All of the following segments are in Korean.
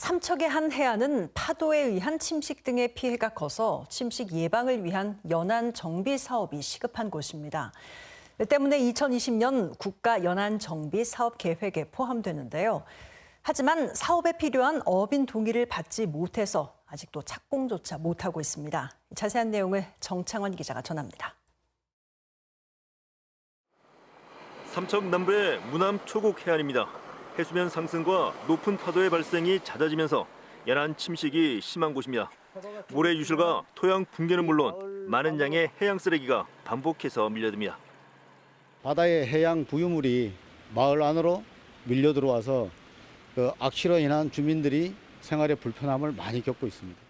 삼척의 한 해안은 파도에 의한 침식 등의 피해가 커서 침식 예방을 위한 연안 정비 사업이 시급한 곳입니다. 이 때문에 2020년 국가 연안 정비 사업 계획에 포함되는데요. 하지만 사업에 필요한 어민 동의를 받지 못해서 아직도 착공조차 못하고 있습니다. 자세한 내용을 정창원 기자가 전합니다. 삼척 남부의 무남 초곡 해안입니다. 해수면 상승과 높은 파도의 발생이 잦아지면서 연안 침식이 심한 곳입니다. 모래 유실과 토양 붕괴는 물론 많은 양의 해양 쓰레기가 반복해서 밀려듭니다. 바다의 해양 부유물이 마을 안으로 밀려 들어와서 그 악취로 인한 주민들이 생활에 불편함을 많이 겪고 있습니다.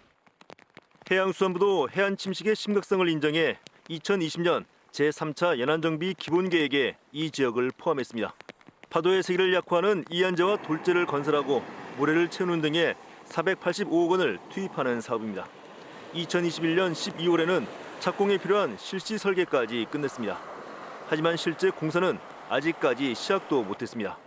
해양수산부도 해안 침식의 심각성을 인정해 2020년 제3차 연안정비 기본계획에 이 지역을 포함했습니다. 파도의 세기를 약화하는 이안제와 돌재를 건설하고 모래를 채우는 등의 485억 원을 투입하는 사업입니다. 2021년 12월에는 착공에 필요한 실시 설계까지 끝냈습니다. 하지만 실제 공사는 아직까지 시작도 못했습니다.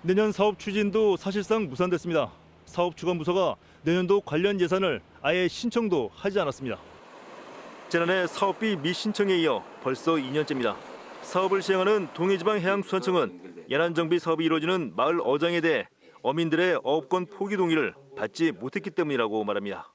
내년 사업 추진도 사실상 무산됐습니다. 사업 주관부서가 내년도 관련 예산을 아예 신청도 하지 않았습니다. 지난해 사업비 미신청에 이어 벌써 2년째입니다. 사업을 시행하는 동해지방해양수산청은 연안정비 사업이 이루어지는 마을 어장에 대해 어민들의 어업권 포기 동의를 받지 못했기 때문이라고 말합니다.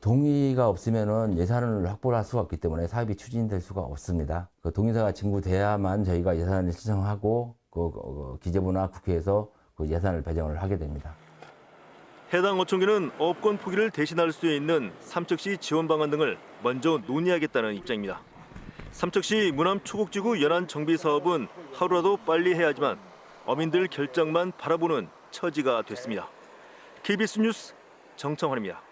동의가 없으면은 예산을 확보를 할 수가 없기 때문에 사업이 추진될 수가 없습니다. 그 동의서가 진구돼야만 저희가 예산을 신청하고 그, 그 기재부나 국회에서 그 예산을 배정을 하게 됩니다. 해당 어촌계는 어업권 포기를 대신할 수 있는 삼척시 지원 방안 등을 먼저 논의하겠다는 입장입니다. 삼척시 무남 초곡지구 연안 정비 사업은 하루라도 빨리 해야지만 어민들 결정만 바라보는 처지가 됐습니다. KBS 뉴스 정청환입니다.